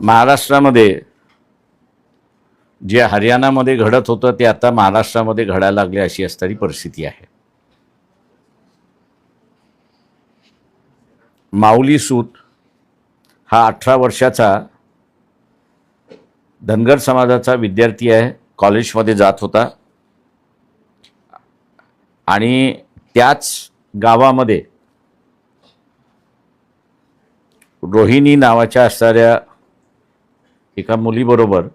महाराष्ट्रामध्ये जे हरियाणामध्ये घडत होतं ते आता महाराष्ट्रामध्ये घडायला लागले अशी असणारी परिस्थिती आहे. माऊली सूत हा अठरा वर्षाचा धनगर समाजाचा विद्यार्थी आहे कॉलेजमध्ये जात होता. आणि त्याच गावामध्ये रोहिणी नावाच्या असणाऱ्या एका मुलीबरोबर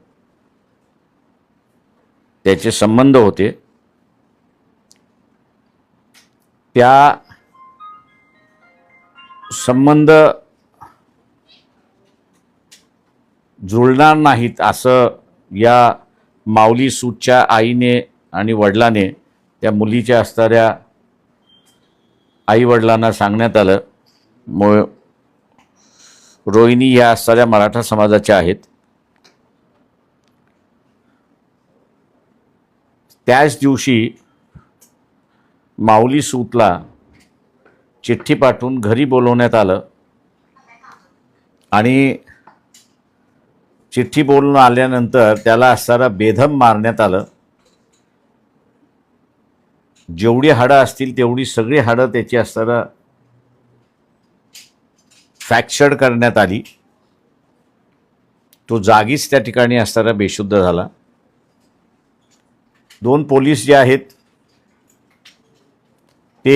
त्याचे संबंध होते. त्या संबंध जुळणार नाहीत असं या माऊली सूटच्या आईने आणि वडिलाने त्या मुलीच्या असणाऱ्या आईवडिलांना सांगण्यात आलं. मो रोहिणी ह्या असणाऱ्या मराठा समाजाच्या आहेत. त्याच दिवशी माऊली सूतला चिठ्ठी पाठवून घरी बोलवण्यात आलं. आणि चिठ्ठी बोलून आल्यानंतर त्याला असणारा बेधम मारण्यात आलं. जेवढी हाडं असतील तेवढी सगळी हाडं त्याची असताना फ्रॅक्चर्ड करण्यात आली. तो जागीच त्या ठिकाणी असताना बेशुद्ध झाला. दोन पोलीस जे आहेत ते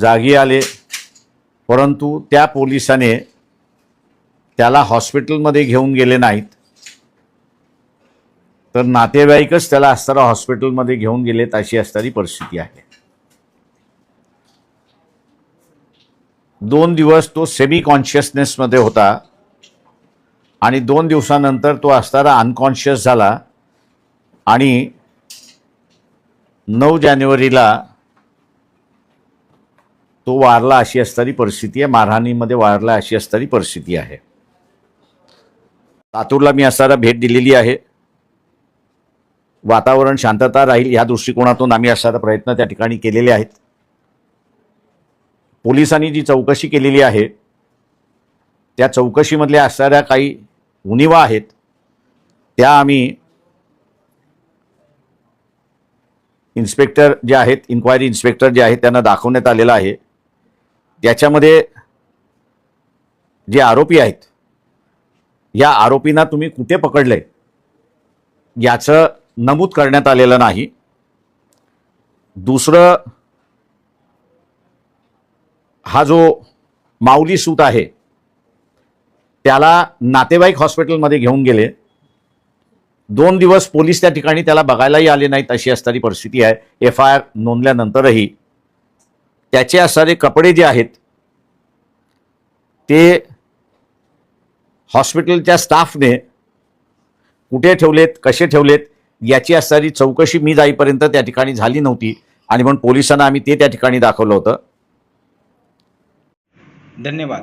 जागी आले. परंतु त्या पोलिसाने त्याला हॉस्पिटलमध्ये घेऊन गेले नाहीत. तर नातेवाईकच त्याला असताना हॉस्पिटलमध्ये घेऊन गेलेत अशी असणारी परिस्थिती आहे. दोन दिवस तो सेमी कॉन्शियसनेसमध्ये होता आणि दोन दिवसानंतर तो असताना अनकॉन्शियस झाला. आणि नऊ जानेवारीला तो वारला अशी असणारी परिस्थिती आहे. मारहाणीमध्ये वारला अशी असणारी परिस्थिती आहे. लातूरला मी असताना भेट दिलेली आहे. वातावरण शांतता राहील या दृष्टिकोनातून आम्ही असणारा प्रयत्न त्या ठिकाणी केलेले आहेत. पोलिसांनी जी चौकशी केलेली आहे त्या चौकशीमधल्या असणाऱ्या काही उणिवा आहेत त्या आम्ही इन्स्पेक्टर जे आहेत इन्क्वायरी इन्स्पेक्टर जे आहेत त्यांना दाखवण्यात आलेलं आहे. त्याच्यामध्ये जे आरोपी आहेत या आरोपींना तुम्ही कुठे पकडले याचं नमूद करण्यात आलेलं नाही. दुसरं हा जो माऊली सूत आहे त्याला नातेवाईक हॉस्पिटलमध्ये घेऊन गेले. दोन दिवस पोलीस त्या ठिकाणी त्याला बघायलाही आले नाहीत अशी असणारी परिस्थिती आहे. एफ आय आर नोंदल्यानंतरही त्याचे असणारे कपडे जे आहेत ते हॉस्पिटलच्या स्टाफने कुठे ठेवलेत कसे ठेवलेत याची असणारी चौकशी मी जाईपर्यंत त्या ठिकाणी झाली नव्हती आणि म्हणून पोलिसांना आम्ही ते त्या ठिकाणी दाखवलं होतं. धन्यवाद.